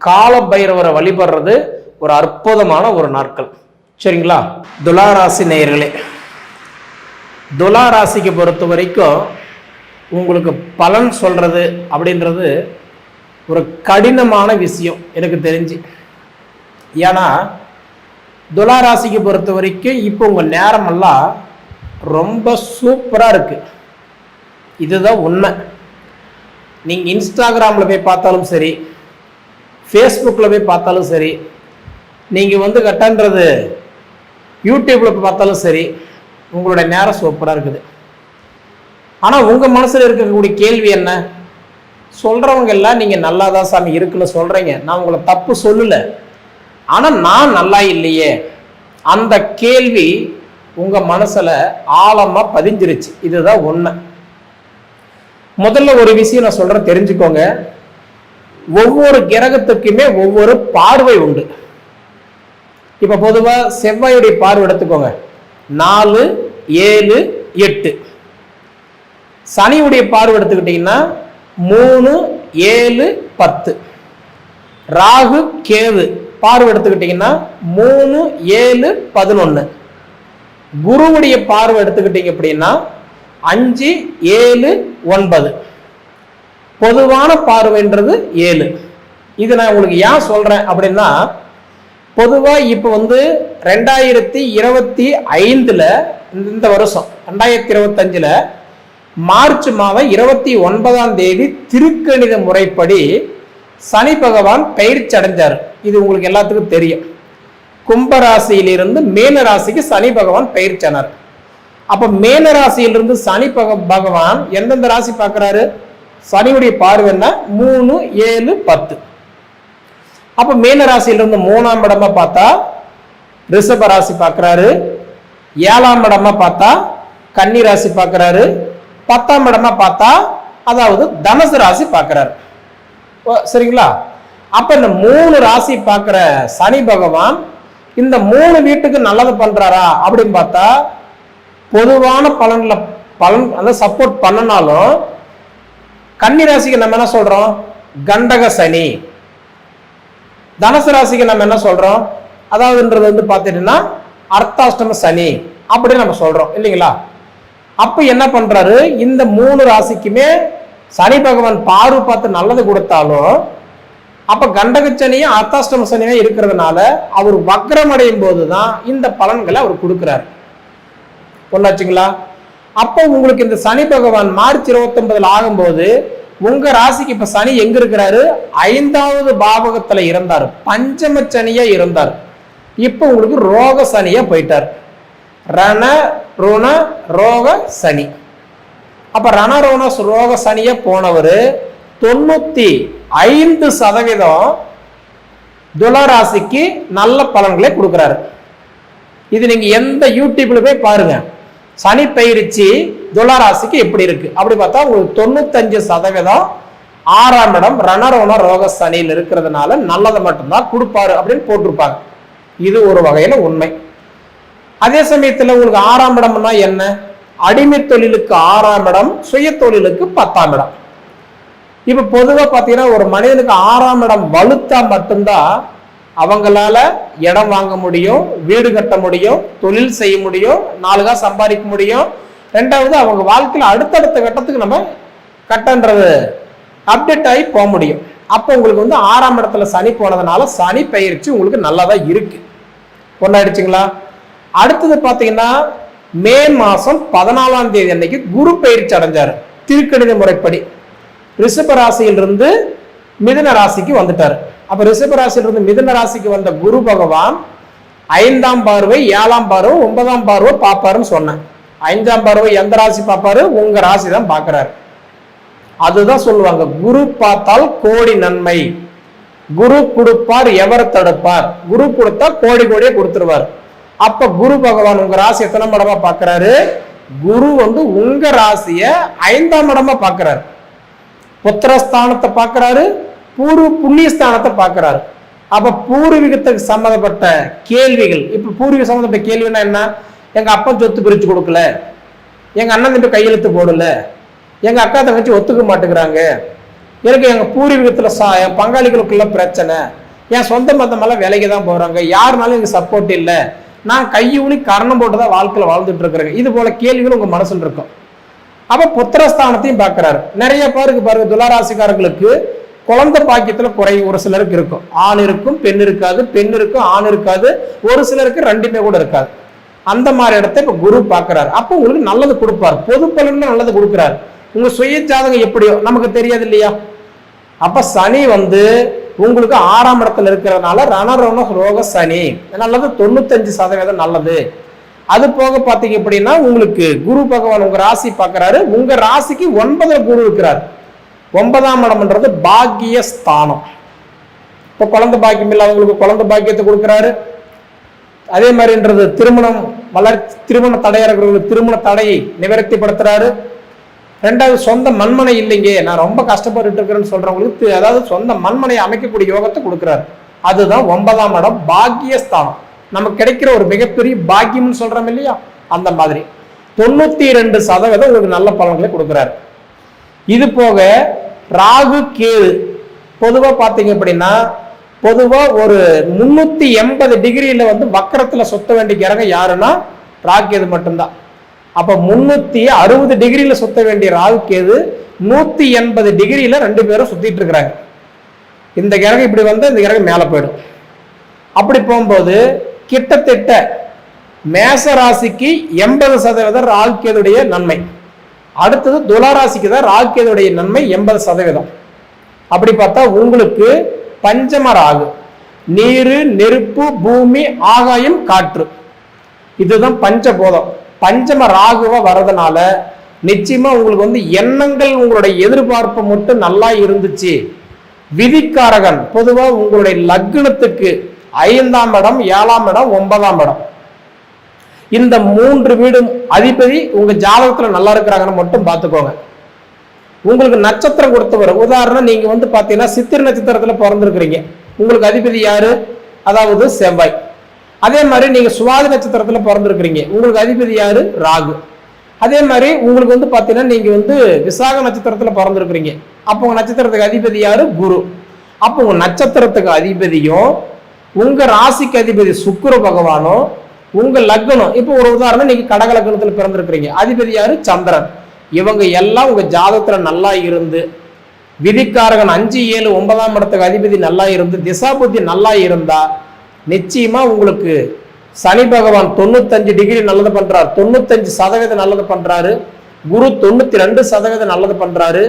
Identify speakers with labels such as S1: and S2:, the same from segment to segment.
S1: கால பைரவரை வழிபடுறது ஒரு அற்புதமான ஒரு நாட்கள். சரிங்களா? துலாராசி நேயர்களே துலாராசிக்கு பொறுத்த வரைக்கும் உங்களுக்கு பலன் சொல்கிறது அப்படின்றது ஒரு கடினமான விஷயம் எனக்கு தெரிஞ்சு. ஏன்னா துலாராசிக்கு பொறுத்த வரைக்கும் இப்போ உங்கள் நேரமெல்லாம் ரொம்ப சூப்பராக இருக்குது இதுதான் உண்மை. நீங்கள் இன்ஸ்டாகிராமில் போய் பார்த்தாலும் சரி ஃபேஸ்புக்கில் போய் பார்த்தாலும் சரி நீங்கள் வந்து கட்டன்றது யூடியூப்பில் போய் பார்த்தாலும் சரி உங்களுடைய நேரம் சூப்பராக இருக்குது. ஆனால் உங்கள் மனசில் இருக்கக்கூடிய கேள்வி என்ன? சொல்கிறவங்க எல்லாம் நீங்கள் நல்லா தான் சாமி இருக்குன்னு சொல்கிறீங்க நான் உங்களை தப்பு சொல்லலை. ஆனால் நான் நல்லா இல்லையே. அந்த கேள்வி உங்கள் மனசில் ஆழமாக பதிஞ்சிருச்சு. இதுதான் உண்மை. முதல்ல ஒரு விஷயம் நான் சொல்கிறேன் தெரிஞ்சுக்கோங்க. ஒவ்வொரு கிரகத்துக்குமே ஒவ்வொரு பார்வை உண்டு. இப்போ பொதுவாக செவ்வாயுடைய பார்வை எடுத்துக்கோங்க. நாலு ஏழு எட்டு. சனியுடைய பார்வை எடுத்துக்கிட்டிங்கன்னா மூணு ஏழு பத்து. ராகு கேது பார்வை எடுத்துக்கிட்டிங்கன்னா மூணு ஏழு பதினொன்று குருவுடைய பார்வை எடுத்துக்கிட்டீங்க அப்படின்னா அஞ்சு ஏழு ஒன்பது. பொதுவான பார்வைன்றது ஏழு. இது நான் உங்களுக்கு ஏன் சொல்கிறேன் அப்படின்னா பொதுவாக இப்போ வந்து ரெண்டாயிரத்தி இருபத்தி ஐந்தில் இந்த வருஷம் ரெண்டாயிரத்தி இருபத்தஞ்சில் மார்ச் மாதம் இருபத்தி ஒன்பதாம் தேதி திருக்கணித முறைப்படி சனி பகவான் பயிற்சி அடைஞ்சார். இது உங்களுக்கு எல்லாத்துக்கும் தெரியும். கும்பராசியிலிருந்து மேன ராசிக்கு சனி பகவான் பயிற்சியானார் அப்போ மேன ராசியிலிருந்து சனி பக பகவான் எந்தெந்த ராசி பார்க்குறாரு சனியுடைய பார்வைன்னா மூணு ஏழு பத்து. அப்ப மீன ராசியிலிருந்து மூணாம் இடமா பார்த்தா ரிஷப ராசி பார்க்கறாரு. ஏழாம் இடமா பார்த்தா கன்னி ராசி பார்க்கறாரு. பத்தாம் இடமா பார்த்தா அதாவது தனுசு ராசி பார்க்கறாரு. ஓ, சரிங்களா? அப்ப இந்த மூணு ராசி பார்க்குற சனி பகவான் இந்த மூணு வீட்டுக்கு நல்லது பண்றாரா அப்படின்னு பார்த்தா பொதுவான பலன்ல பலன் அந்த சப்போர்ட் பண்ணனாலும் கன்னி ராசிக்கு நம்ம என்ன சொல்றோம்? கண்டக சனி. தனுசு ராசிக்கு நம்ம என்ன சொல்றோம்? அதாவதுன்றது வந்து பார்த்துட்டுன்னா அர்த்தாஷ்டம சனி அப்படின்னு நம்ம சொல்றோம். இல்லைங்களா? அப்ப என்ன பண்றாரு? இந்த மூணு ராசிக்குமே சனி பகவான் பார்வை பார்த்து நல்லது கொடுத்தாலும் அப்ப கண்டக சனியும் அர்த்தாஷ்டம சனியும் இருக்கிறதுனால அவர் வக்ரம் அடையும் போதுதான் இந்த பலன்களை அவர் கொடுக்கிறார். பொண்ணாச்சுங்களா அப்போ உங்களுக்கு இந்த சனி பகவான் மார்ச் இருபத்தொன்பதுல ஆகும்போது உங்க ராசிக்கு இப்ப சனி எங்க இருக்கிறாரு? ஐந்தாவது பாவகத்துல இருந்தார் பஞ்சம சனியா இருந்தார். இப்போ உங்களுக்கு ரோக சனியா போயிட்டார். ரண ரோண ரோக சனி. அப்ப ரண ரோண ரோக சனியா போனவர் தொண்ணூத்தி ஐந்து சதவீதம் துளராசிக்கு நல்ல பலன்களை கொடுக்குறாரு. இது நீங்க எந்த யூடியூப்ல போய் பாருங்க. சனி பயிற்சி துளாராசிக்கு எப்படி இருக்கு? அப்படி பார்த்தா உங்களுக்கு தொண்ணூத்தஞ்சு சதவீதம் ஆறாம் இடம் ரணரோண ரோக சனியில் இருக்கிறதுனால நல்லதை மட்டும்தான் கொடுப்பாரு அப்படின்னு போட்டிருப்பாங்க. இது ஒரு வகையில உண்மை. அதே சமயத்தில் உங்களுக்கு ஆறாம் இடம்னா என்ன? அடிமை தொழிலுக்கு ஆறாம் இடம் சுய தொழிலுக்கு பத்தாம் இடம். இப்ப பொதுவாக பார்த்தீங்கன்னா ஒரு மனிதனுக்கு ஆறாம் இடம் வலுத்தா மட்டும்தான் அவங்களால இடம் வாங்க முடியும் வீடு கட்ட முடியும் தொழில் செய்ய முடியும் நாலு சம்பாதிக்க முடியும். ரெண்டாவது அவங்க வாழ்க்கையில் அடுத்தடுத்த கட்டத்துக்கு நம்ம கட்டன்றது. அப்டேட் ஆகி போக முடியும். அப்போ உங்களுக்கு வந்து ஆறாம் இடத்துல சனி போனதுனால சனி பயிற்சி உங்களுக்கு நல்லா தான் இருக்கு. ஒன்றாயிடுச்சுங்களா அடுத்தது பார்த்தீங்கன்னா மே மாதம் பதினாலாம் தேதி அன்னைக்கு குரு பயிற்சி அடைஞ்சார். திருக்கணித முறைப்படி. ரிஷப ராசியிலிருந்து மிதுன ராசிக்கு வந்துட்டார். அப்ப ரிஷப ராசியிலிருந்து மிதன ராசிக்கு வந்த குரு பகவான் ஐந்தாம் பார்வை ஏழாம் பார்வை ஒன்பதாம் பார்வை பார்ப்பாருன்னு சொன்னேன். ஐந்தாம் பார்வை எந்த ராசி பார்ப்பாரு? உங்க ராசி தான் பார்க்குறாரு. அதுதான் சொல்லுவாங்க குரு பார்த்தால் கோடி நன்மை. குரு கொடுப்பார் எவர் தடுப்பார்? குரு கொடுத்தா கோடி கோடியே கொடுத்துருவார். அப்ப குரு பகவான் உங்க ராசி எத்தனை மடமா பாக்குறாரு குரு வந்து உங்க ராசிய ஐந்தாம் மடமா பார்க்கறாரு. புத்திரஸ்தானத்தை பாக்குறாரு பூர்வ புண்ணியஸ்தானத்தை பார்க்குறாரு. அப்ப பூர்வீகத்துக்கு சம்மந்தப்பட்ட கேள்விகள் இப்ப பூர்வீக சம்மந்தப்பட்ட கேள்வின்னா என்ன? எங்க அப்பா சொத்து பிரிச்சு கொடுக்கல. எங்க அண்ணன் தம்பி கையெழுத்து போடல. எங்க அக்கா தங்கச்சி ஒத்துக்க மாட்டேங்கிறாங்க. எனக்கு எங்க பூர்வீகத்துல சா என் பங்காளிகளுக்குள்ள பிரச்சனை. என் சொந்த மந்தமெல்லாம் வேலைக்கு தான் போறாங்க. யாருனாலும் எனக்கு சப்போர்ட் இல்லை. நான் கையூலி கரணம் போட்டு தான் வாழ்க்கையில வாழ்ந்துட்டு இருக்கிறேன் இது போல கேள்விகள் உங்க மனசுல இருக்கும். அப்ப புத்திரஸ்தானத்தையும் பார்க்குறாரு. நிறைய பேருக்கு பாருங்க துளாராசிக்காரர்களுக்கு குழந்தை பாக்கியத்துல குறை ஒரு சிலருக்கு இருக்கும். ஆண் இருக்கும் பெண் இருக்காது பெண் இருக்கும் ஆண் இருக்காது. ஒரு சிலருக்கு ரெண்டுமே கூட இருக்காது. அந்த மாதிரி இடத்த இப்ப குரு பார்க்குறாரு அப்போ உங்களுக்கு நல்லது கொடுப்பார். பொது பலன்ல நல்லது கொடுக்குறாரு. உங்க சுய ஜாதகம் எப்படியோ நமக்கு தெரியாது இல்லையா? அப்ப சனி வந்து உங்களுக்கு ஆறாம் இடத்துல இருக்கிறதுனால ரணரோண ரோக சனி. நல்லது தொண்ணூத்தஞ்சு சதவீதம் நல்லது. அது போக பாத்தீங்க அப்படின்னா உங்களுக்கு குரு பகவான் உங்க ராசி பார்க்கறாரு உங்க ராசிக்கு ஒன்பதுல குரு இருக்கிறார். ஒன்பதாம் இடம்ன்றது பாக்கிய ஸ்தானம் இப்போ குழந்தை பாக்கியம் இல்லாதவங்களுக்கு குழந்தை பாக்கியத்தை கொடுக்குறாரு. அதே மாதிரின்றது திருமணம் வளர் திருமண தடையறவங்களுக்கு திருமண தடையை நிவர்த்திப்படுத்துறாரு. ரெண்டாவது சொந்த மண்மனை இல்லைங்க. நான் ரொம்ப கஷ்டப்பட்டுட்டு இருக்கிறேன்னு சொல்றவங்களுக்கு அதாவது சொந்த மண்மனையை அமைக்கக்கூடிய யோகத்தை கொடுக்குறாரு. அதுதான் ஒன்பதாம் இடம் பாக்கியஸ்தானம். நமக்கு கிடைக்கிற ஒரு மிகப்பெரிய பாக்கியம்னு சொல்றோம் இல்லையா? அந்த மாதிரி. தொண்ணூத்தி ரெண்டு சதவீதம் உங்களுக்கு நல்ல பலன்களை கொடுக்குறாரு. இது போக ராகு கேது. பொதுவாக பார்த்தீங்க அப்படின்னா பொதுவாக ஒரு முந்நூற்றி எண்பது டிகிரியில் வந்து வக்கரத்தில் சுத்த வேண்டிய கிரகம் யாருன்னா ராகு கேது மட்டும்தான். அப்போ முந்நூற்றி அறுபது டிகிரியில் சுத்த வேண்டிய ராகு கேது நூற்றி எண்பது டிகிரியில் ரெண்டு பேரும் சுற்றிட்டு இருக்கிறாங்க. இந்த கிரகம் இப்படி வந்து இந்த கிரகம் மேலே போயிடும். அப்படி போகும்போது கிட்டத்தட்ட மேச ராசிக்கு எண்பது சதவீதம் ராகு கேதுடைய நன்மை. அடுத்தது துளாராசிக்கு தான் ராகு நன்மை எண்பது சதவீதம். அப்படி பார்த்தா உங்களுக்கு பஞ்சம ராகு. நீரு நெருப்பு பூமி ஆகாயம் காற்று. இதுதான் பஞ்சபோதம். பஞ்சம ராகுவா வர்றதுனால நிச்சயமா உங்களுக்கு வந்து எண்ணங்கள் உங்களுடைய எதிர்பார்ப்பு மட்டும் நல்லா இருந்துச்சு. விதிக்காரகன் பொதுவா உங்களுடைய லக்னத்துக்கு ஐந்தாம் இடம் ஏழாம் இடம் ஒன்பதாம் இடம். இந்த மூன்று வீடும் அதிபதி உங்க ஜாதகத்துல நல்லா இருக்கிறாங்கன்னு மட்டும் பார்த்துக்கோங்க. உங்களுக்கு நட்சத்திரம் கொடுத்தவர் உதாரணம் நீங்க வந்து பாத்தீங்கன்னா சித்திர நட்சத்திரத்துல பிறந்திருக்கிறீங்க. உங்களுக்கு அதிபதி யாரு? அதாவது செவ்வாய். அதே மாதிரி நீங்க சுவாதி நட்சத்திரத்துல பிறந்திருக்கிறீங்க. உங்களுக்கு அதிபதி யாரு? ராகு. அதே மாதிரி உங்களுக்கு வந்து பாத்தீங்கன்னா நீங்க வந்து விசாக நட்சத்திரத்துல பிறந்திருக்கிறீங்க. அப்போ உங்க நட்சத்திரத்துக்கு அதிபதி யாரு? குரு. அப்போ உங்க நட்சத்திரத்துக்கு அதிபதியும் உங்க ராசிக்கு அதிபதி சுக்கிர பகவானும் உங்க லக்னம் இப்போ ஒரு உதாரணம் நீங்க கடக லக்னத்துல பிறந்திருக்கிறீங்க. அதிபதி யாரு? சந்திரன். இவங்க எல்லாம் உங்க ஜாதகத்துல நல்லா இருந்து விதிக்காரகன் அஞ்சு ஏழு ஒன்பதாம் இடத்துக்கு அதிபதி நல்லா இருந்து திசாபுத்தி நல்லா இருந்தா நிச்சயமா உங்களுக்கு சனி பகவான் தொண்ணூத்தஞ்சு டிகிரி நல்லது பண்றாரு. தொண்ணூத்தஞ்சு சதவீதம் நல்லது பண்றாரு. குரு தொண்ணூத்தி ரெண்டு சதவீதம் நல்லது பண்றாரு.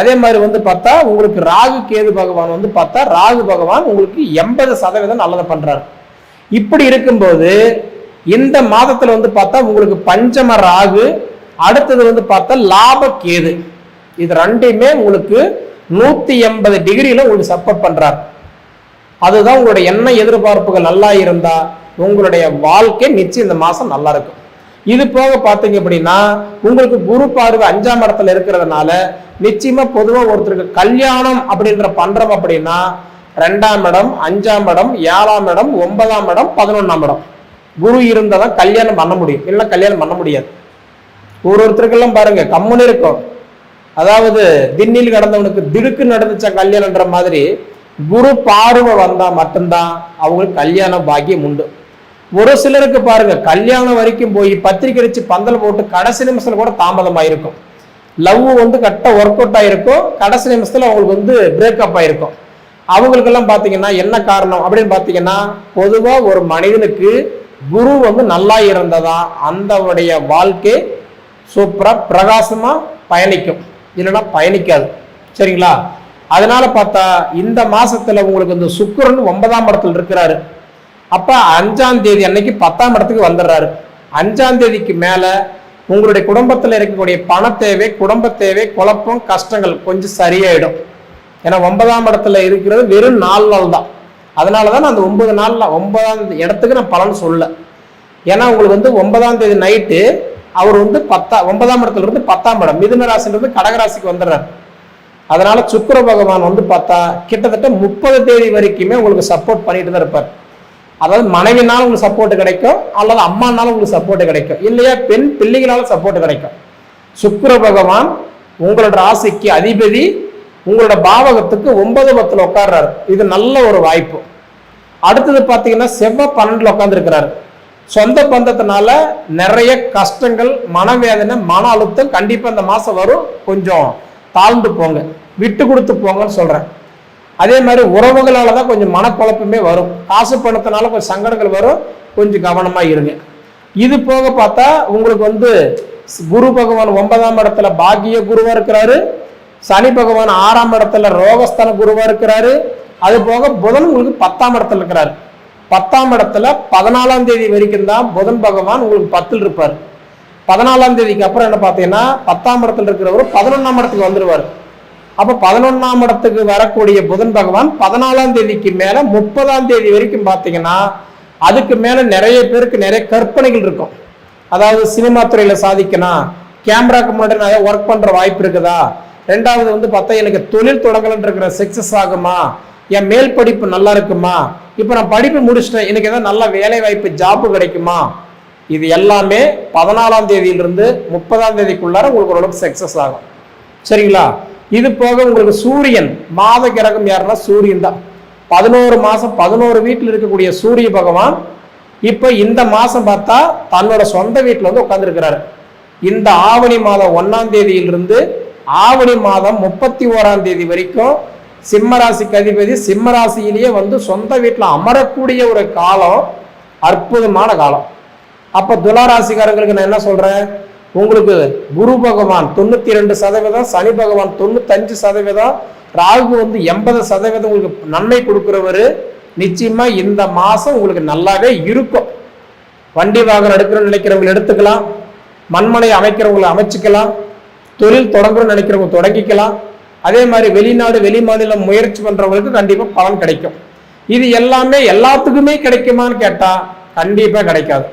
S1: அதே மாதிரி வந்து பார்த்தா உங்களுக்கு ராகு கேது பகவான் வந்து பார்த்தா ராகு பகவான் உங்களுக்கு எண்பது சதவீதம் நல்லது பண்றாரு. இப்படி இருக்கும்போது இந்த மாதத்தில் வந்து பார்த்தா உங்களுக்கு பஞ்சம ராகு அடுத்தது வந்து பார்த்தா லாப கேது. இது ரெண்டையுமே உங்களுக்கு நூத்தி எண்பது டிகிரியில உங்களுக்கு சப்போர்ட் பண்றார். அதுதான் உங்களுடைய என்ன எதிர்பார்ப்புகள் நல்லா இருந்தா உங்களுடைய வாழ்க்கை நிச்சயம் இந்த மாசம் நல்லா இருக்கும். இது போக பார்த்தீங்க அப்படின்னா உங்களுக்கு குரு பார்வை அஞ்சாம் இடத்துல இருக்கிறதுனால நிச்சயமா பொதுவாக ஒருத்தருக்கு கல்யாணம் அப்படின்ற பண்றோம் அப்படின்னா ரெண்டாம் இடம் அஞ்சாம் இடம் ஏழாம் இடம் ஒன்பதாம் இடம் பதினொன்னாம் இடம். குரு இருந்தால் தான் கல்யாணம் பண்ண முடியும். இல்லைன்னா கல்யாணம் பண்ண முடியாது. ஒரு ஒருத்தருக்கெல்லாம் பாருங்க கம்முன்னு இருக்கும். அதாவது திண்ணில் கடந்தவனுக்கு திடுக்கு நடந்துச்சா கல்யாணம்ன்ற மாதிரி குரு பார்வை வந்தால் மட்டும்தான் அவங்களுக்கு கல்யாண பாக்கியம் உண்டு. ஒரு சிலருக்கு பாருங்க கல்யாணம் வரைக்கும் போய் பத்திரிக்கை அடிச்சு பந்தல் போட்டு கடைசி நிமிஷத்துல கூட தாமதமாயிருக்கும். லவ் வந்து கரெக்டாக ஒர்க் அவுட் ஆயிருக்கும். கடைசி நிமிஷத்துல அவங்களுக்கு வந்து பிரேக்கப் ஆயிருக்கும். அவங்களுக்கெல்லாம் பார்த்தீங்கன்னா என்ன காரணம் அப்படின்னு பார்த்தீங்கன்னா பொதுவாக ஒரு மனிதனுக்கு குரு வந்து நல்லா இருந்ததா? அந்தவுடைய வாழ்க்கை சூப்பராக பிரகாசமாக பயணிக்கும். இல்லைன்னா பயணிக்காது. சரிங்களா? அதனால பார்த்தா இந்த மாசத்துல உங்களுக்கு இந்த சுக்கரன் ஒன்பதாம் இடத்துல இருக்கிறாரு. அப்ப அஞ்சாம் தேதி அன்னைக்கு பத்தாம் இடத்துக்கு வந்துடுறாரு. அஞ்சாம் தேதிக்கு மேல உங்களுடைய குடும்பத்தில் இருக்கக்கூடிய பண தேவை குடும்ப தேவை குழப்பம் கஷ்டங்கள் கொஞ்சம் சரியாயிடும். ஏன்னா ஒன்பதாம் இடத்துல இருக்கிறது வெறும் நாலு நாள் தான் அதனால தான் நான் அந்த ஒன்பது நாளில் ஒன்பதாம் இடத்துக்கு நான் பலன் சொல்ல ஏன்னா உங்களுக்கு வந்து ஒன்பதாம் தேதி நைட்டு அவர் வந்து பத்தா ஒன்பதாம் இடத்துல இருந்து பத்தாம் இடம் மிதுன ராசில கடகராசிக்கு வந்துடுறாரு. அதனால சுக்கர பகவான் வந்து பார்த்தா கிட்டத்தட்ட முப்பது தேதி வரைக்குமே உங்களுக்கு சப்போர்ட் பண்ணிட்டு தான் இருப்பார். அதாவது மனைவினாலும் உங்களுக்கு சப்போர்ட் கிடைக்கும் அல்லது அம்மானாலும் உங்களுக்கு சப்போர்ட் கிடைக்கும். இல்லையா பெண் பிள்ளைகளாலும் சப்போர்ட் கிடைக்கும். சுக்கர பகவான் உங்களோட ராசிக்கு அதிபதி உங்களோட பாவகத்துக்கு ஒன்பது பத்துல உட்கார்றாரு. இது நல்ல ஒரு வாய்ப்பு. அடுத்தது பார்த்தீங்கன்னா செவ்வாய் பன்னெண்டுல உட்காந்துருக்கிறாரு சொந்த பந்தத்தினால நிறைய கஷ்டங்கள் மனவேதனை மன அழுத்தம் கண்டிப்பா இந்த மாசம் வரும். கொஞ்சம் தாழ்ந்து போங்க. விட்டு கொடுத்து போங்கன்னு சொல்றேன். அதே மாதிரி உறவுகளால தான் கொஞ்சம் மனக்குழப்பமே வரும். காசு பணத்தினால கொஞ்சம் சங்கடங்கள் வரும். கொஞ்சம் கவனமா இருங்க. இது போக பார்த்தா உங்களுக்கு வந்து குரு பகவான் ஒன்பதாம் இடத்துல பாக்கிய குருவா இருக்கிறாரு. சனி பகவான் ஆறாம் இடத்துல ரோகஸ்தான குருவா இருக்கிறாரு. அது போக புதன் உங்களுக்கு பத்தாம் இடத்துல இருக்கிறாரு. பத்தாம் இடத்துல பதினாலாம் தேதி வரைக்கும் தான் புதன் பகவான் உங்களுக்கு பத்தில் இருப்பார். பதினாலாம் தேதிக்கு அப்புறம் என்ன பார்த்தீங்கன்னா பத்தாம் இடத்துல இருக்கிறவர் பதினொன்னாம் இடத்துக்கு வந்துடுவார் அப்போ பதினொன்னாம் இடத்துக்கு வரக்கூடிய புதன் பகவான் பதினாலாம் தேதிக்கு மேலே முப்பதாம் தேதி வரைக்கும் பார்த்தீங்கன்னா அதுக்கு மேலே நிறைய பேருக்கு நிறைய கற்பனைகள் இருக்கும். அதாவது சினிமா துறையில் சாதிக்கணும். கேமராக்கு முன்னாடி நிறைய ஒர்க் பண்ணுற வாய்ப்பு இருக்குதா? ரெண்டாவது வந்து பார்த்தா எனக்கு தொழில் தொடங்கலன்னு இருக்கிற சக்சஸ் ஆகுமா? என் மேல் படிப்பு நல்லா இருக்குமா? இப்போ நான் படிப்பு முடிச்சிட்டேன். எனக்கு ஏதாவது நல்ல வேலை வாய்ப்பு ஜாப்பு கிடைக்குமா? இது எல்லாமே பதினாலாம் தேதியிலிருந்து முப்பதாம் தேதிக்குள்ளார உங்களுக்கு ஓரளவுக்கு சக்சஸ் ஆகும். சரிங்களா? இது போக உங்களுக்கு சூரியன் மாத கிரகம் யாருன்னா சூரியன் தான். பதினோரு மாதம் பதினோரு வீட்டில் இருக்கக்கூடிய சூரிய பகவான் இப்போ இந்த மாதம் பார்த்தா தன்னோட சொந்த வீட்டில் வந்து உட்காந்துருக்கிறாரு இந்த ஆவணி மாதம் ஒன்னாம் தேதியிலிருந்து ஆவணி மாதம் முப்பத்தி ஓராம் தேதி வரைக்கும் சிம்மராசிக்கு அதிபதி சிம்மராசியிலேயே வந்து சொந்த வீட்டில் அமரக்கூடிய ஒரு காலம் அற்புதமான காலம். அப்போ துளாராசிக்காரங்களுக்கு நான் என்ன சொல்கிறேன் உங்களுக்கு குரு பகவான் தொண்ணூற்றி ரெண்டு சதவீதம் சனி பகவான் தொண்ணூத்தஞ்சு சதவீதம் ராகு வந்து எண்பது சதவீதம் உங்களுக்கு நன்மை கொடுக்குறவர். நிச்சயமாக இந்த மாதம் உங்களுக்கு நல்லாவே இருக்கும். வண்டி வாகனம் எடுக்கணும்னு நினைக்கிறவங்களை எடுத்துக்கலாம். மண்மனை அமைக்கிறவங்களை அமைச்சுக்கலாம். தொழில் தொடங்கணும்னு நினைக்கிறவங்க தொடங்கிக்கலாம். அதே மாதிரி வெளிநாடு வெளி மாநிலம் முயற்சி பண்றவங்களுக்கு கண்டிப்பாக பலன் கிடைக்கும். இது எல்லாமே எல்லாத்துக்குமே கிடைக்குமான்னு கேட்டால் கண்டிப்பாக கிடைக்காது.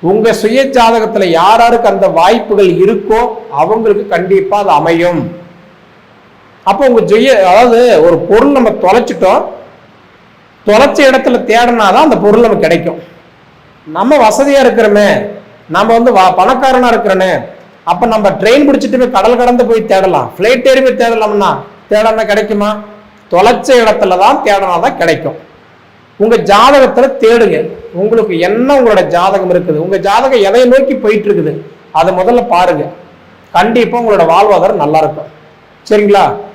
S1: உங்க சுய ஜாதகத்தில் யார் யாருக்கு அந்த வாய்ப்புகள் இருக்கோ அவங்களுக்கு கண்டிப்பாக அது அமையும். அப்போ உங்க ஜொய அதாவது ஒரு பொருள் நம்ம தொலைச்சிட்டோம். தொலைச்ச இடத்துல தேடினாதான் அந்த பொருள் நமக்கு கிடைக்கும். நம்ம வசதியா இருக்கிறோமே. நம்ம வந்து வா- பணக்காரனா இருக்கிறனே அப்ப நம்ம ட்ரெயின் பிடிச்சிட்டு போய் கடல் கடந்து போய் தேடலாம். ஃப்ளைட் ஏறி போய் தேடலாம்னா தேடனா கிடைக்குமா? தொலைச்ச இடத்துல தான் தேடினாதான் கிடைக்கும். உங்க ஜாதகத்துல தேடுங்க. உங்களுக்கு என்ன உங்களோட ஜாதகம் இருக்குது? உங்க ஜாதகம் எதை நோக்கி போயிட்டு இருக்குது அதை முதல்ல பாருங்க. கண்டிப்பா உங்களோட வாழ்வாதாரம் நல்லா இருக்கும். சரிங்களா?